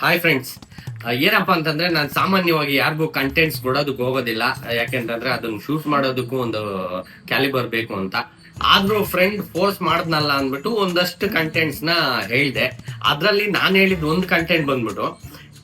Hi friends ಏನಪ್ಪ ಅಂತಂದ್ರೆ ನಾನು ಸಾಮಾನ್ಯವಾಗಿ ಯಾರಿಗೂ ಕಂಟೆಂಟ್ಸ್ ಕೊಡೋದಕ್ಕೆ ಹೋಗೋದಿಲ್ಲ. ಯಾಕೆಂತಂದ್ರೆ ಅದನ್ನ ಶೂಟ್ ಮಾಡೋದಕ್ಕೂ ಒಂದು ಕ್ಯಾಲಿಬರ್ ಬೇಕು ಅಂತ. ಆದ್ರೂ ಫ್ರೆಂಡ್ ಫೋರ್ಸ್ ಮಾಡಿದ್ನಲ್ಲ ಅಂದ್ಬಿಟ್ಟು ಒಂದಷ್ಟು ಕಂಟೆಂಟ್ಸ್ನ ಹೇಳ್ದೆ. ಅದ್ರಲ್ಲಿ ನಾನು ಹೇಳಿದ ಒಂದು ಕಂಟೆಂಟ್ ಬಂದ್ಬಿಟ್ಟು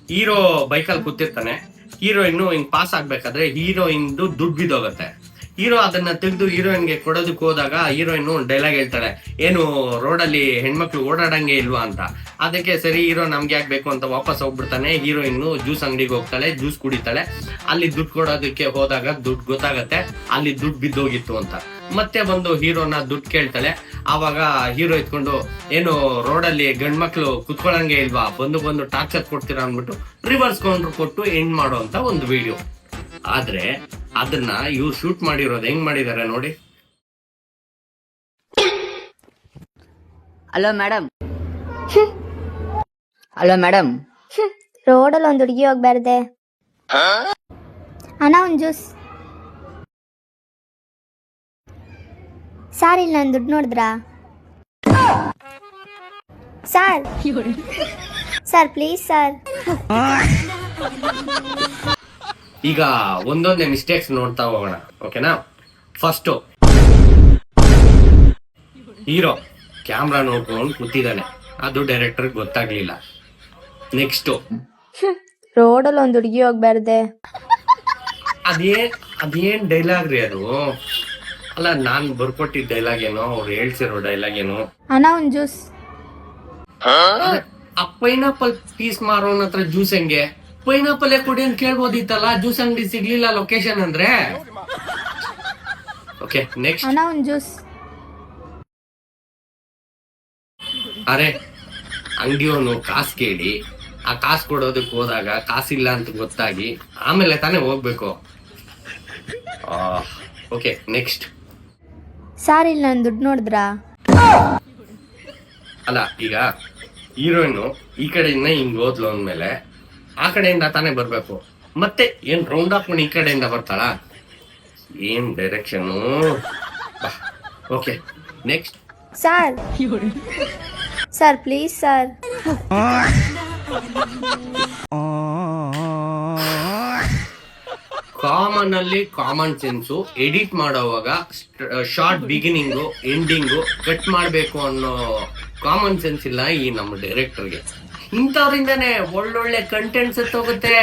ಹೀರೋ ಬೈಕಲ್ಲಿ ಕೂತಿರ್ತಾನೆ. ಹೀರೋಯಿನ್ ಹಿಂಗ್ ಪಾಸ್ ಆಗ್ಬೇಕಾದ್ರೆ ಹೀರೋಯಿನ್ದು ದುಡ್ಡು ಬಿದ್ದೋಗತ್ತೆ. ಹೀರೋ ಅದನ್ನ ತೆಗೆದು ಹೀರೋಯಿನ್ಗೆ ಕೊಡೋದಕ್ಕೆ ಹೋದಾಗ ಹೀರೋಯಿನ್ ಡೈಲಾಗ್ ಹೇಳ್ತಾಳೆ, ಏನು, ರೋಡಲ್ಲಿ ಹೆಣ್ಮಕ್ಳು ಓಡಾಡಂಗೆ ಇಲ್ವಾ? ಅಂತ. ಅದಕ್ಕೆ ಸರಿ, ಹೀರೋ ನಮ್ಗೆ ಯಾಕೆ ಬೇಕು ಅಂತ ವಾಪಸ್ ಹೋಗ್ಬಿಡ್ತಾನೆ. ಹೀರೋಯಿನ್ ಜ್ಯೂಸ್ ಅಂಗಡಿಗೆ ಹೋಗ್ತಾಳೆ, ಜ್ಯೂಸ್ ಕುಡಿತಾಳೆ. ಅಲ್ಲಿ ದುಡ್ಡು ಕೊಡೋದಕ್ಕೆ ಹೋದಾಗ ದುಡ್ಡು ಗೊತ್ತಾಗತ್ತೆ, ಅಲ್ಲಿ ದುಡ್ಡು ಬಿದ್ದೋಗಿತ್ತು ಅಂತ. ಮತ್ತೆ ಬಂದು ಹೀರೋನ ದುಡ್ಡು ಕೇಳ್ತಾಳೆ. ಆವಾಗ ಹೀರೋ ಇತ್ಕೊಂಡು ಏನು, ರೋಡಲ್ಲಿ ಗಂಡ್ಮಕ್ಳು ಕುತ್ಕೊಳಂಗೆ ಇಲ್ವಾ? ಬಂದು ಬಂದು ಟಾರ್ಚರ್ ಕೊಡ್ತೀರಾ? ಅಂದ್ಬಿಟ್ಟು, ರಿವರ್ಸ್ ಕೌಂಟರ್ ಕೊಟ್ಟು ಎಂಡ್ ಮಾಡುವಂತ ಒಂದು ವಿಡಿಯೋ. ಆದ್ರೆ ಅದನ್ನ ಇವ್ರು ಶೂಟ್ ಮಾಡಿರೋದು ಹೆಂಗ್ ಮಾಡಿದಾರೆ ನೋಡಿ. ಹಲೋ ಮೇಡಮ್ ಹಲೋ ಮೇಡಮ್ ರೋಡಲ್ಲಿ ಒಂದು ಹುಡುಗಿ ಹೋಗ್ಬಾರ್ದೆ. ಅಣ್ಣ ಒಂದು ಜ್ಯೂಸ್. ಸಾರ್ ಇಲ್ಲಿ ನಾನು ದುಡ್ಡು ನೋಡಿದ್ರಾ? ಸಾರ್. Sir please sir. ಈಗ ಒಂದೊಂದೇ ಮಿಸ್ಟೇಕ್ಸ್ ನೋಡ್ತಾ ಹೋಗೋಣ ಓಕೆನಾ ಫಸ್ಟ್ ಹೀರೋ ಕ್ಯಾಮ್ರಾ ನೋಡ್ಕೊಂಡು ಕೂತಿದ್ದಾನೆ. ಅದು ಡೈರೆಕ್ಟರ್ ಗೊತ್ತಾಗ್ಲಿಲ್ಲ. ನೆಕ್ಸ್ಟ್ ರೋಡಲ್ಲಿ ಒಂದು ಹುಡುಗಿ ಹೋಗ್ಬಾರ್ದೆ. ಅದೇನ್ ಅದೇನ್ ಡೈಲಾಗ್ ರೀ ಅದು? ಅಲ್ಲ ನಾನ್ ಬರ್ಕೊಟ್ಟಿದ್ದ ಡೈಲಾಗ್ ಏನೋ ಅವ್ರು ಹೇಳ್ಸಿರೋ ಡೈಲಾಗ್ ಏನೋ. ಅಣ್ಣ ಒಂದು ಜ್ಯೂಸ್ ಆ ಪೈನಾಪಲ್ ಪೀಸ್ ಮಾರೋನ್ ಹತ್ರ ಜ್ಯೂಸ್ ಹೆಂಗೆ? ಪೈನಾಪಲ್ ಕೊಡಿ ಅಂತ ಕೇಳ್ಬೋದಿತ್ತಲ್ಲ ಜ್ಯೂಸ್ ಅಂಗಡಿ ಸಿಗ್ಲಿಲ್ಲ ಲೊಕೇಶನ್ ಅಂದ್ರೆ? ಓಕೆ ನೆಕ್ಸ್ಟ್ ಅಣ್ಣ ಒಂದು ಜ್ಯೂಸ್. ಅರೆ ಅಂಗಡಿಯವನು ಕಾಸು ಕೇಳಿ ಆ ಕಾಸು ಕೊಡೋದಕ್ಕೆ ಹೋದಾಗ ಕಾಸಿಲ್ಲ ಅಂತ ಗೊತ್ತಾಗಿ ಆಮೇಲೆ ತಾನೇ ಹೋಗ್ಬೇಕು. ಓಕೆ ನೆಕ್ಸ್ಟ್ ಸಾರ್ ಇಲ್ಲ ನಾನು ದುಡ್ಡು ನೋಡಿದ್ರಾ? ಅಲ್ಲ ಈಗ ಹೀರೋಯಿನ್ ಈ ಕಡೆಯಿಂದ ಹಿಂಗ್ ಹೋದ್ಲು ಅಂದ್ಮೇಲೆ ಆ ಕಡೆಯಿಂದ ತಾನೇ ಬರಬೇಕು. ಮತ್ತೆ ಏನು ರೌಂಡ್ ಹಾಕೊಂಡು ಈ ಕಡೆಯಿಂದ ಬರ್ತಾಳ? ಏನ್ direction okay next sir sir please sir common ಅಲ್ಲಿ ಕಾಮನ್ ಸೆನ್ಸು ಎಡಿಟ್ ಮಾಡೋವಾಗ ಶಾರ್ಟ್ ಬಿಗಿನಿಂಗು ಎಂಡಿಂಗು ಕಟ್ ಮಾಡಬೇಕು ಅನ್ನೋ ಕಾಮನ್ ಸೆನ್ಸ್ ಇಲ್ಲ ಈ ನಮ್ಮ ಡೈರೆಕ್ಟರ್ಗೆ ಇಂಥವ್ರಿಂದಾನೆ ಒಳ್ಳೊಳ್ಳೆ ಕಂಟೆಂಟ್ಸ್ ಹೋಗುತ್ತೆ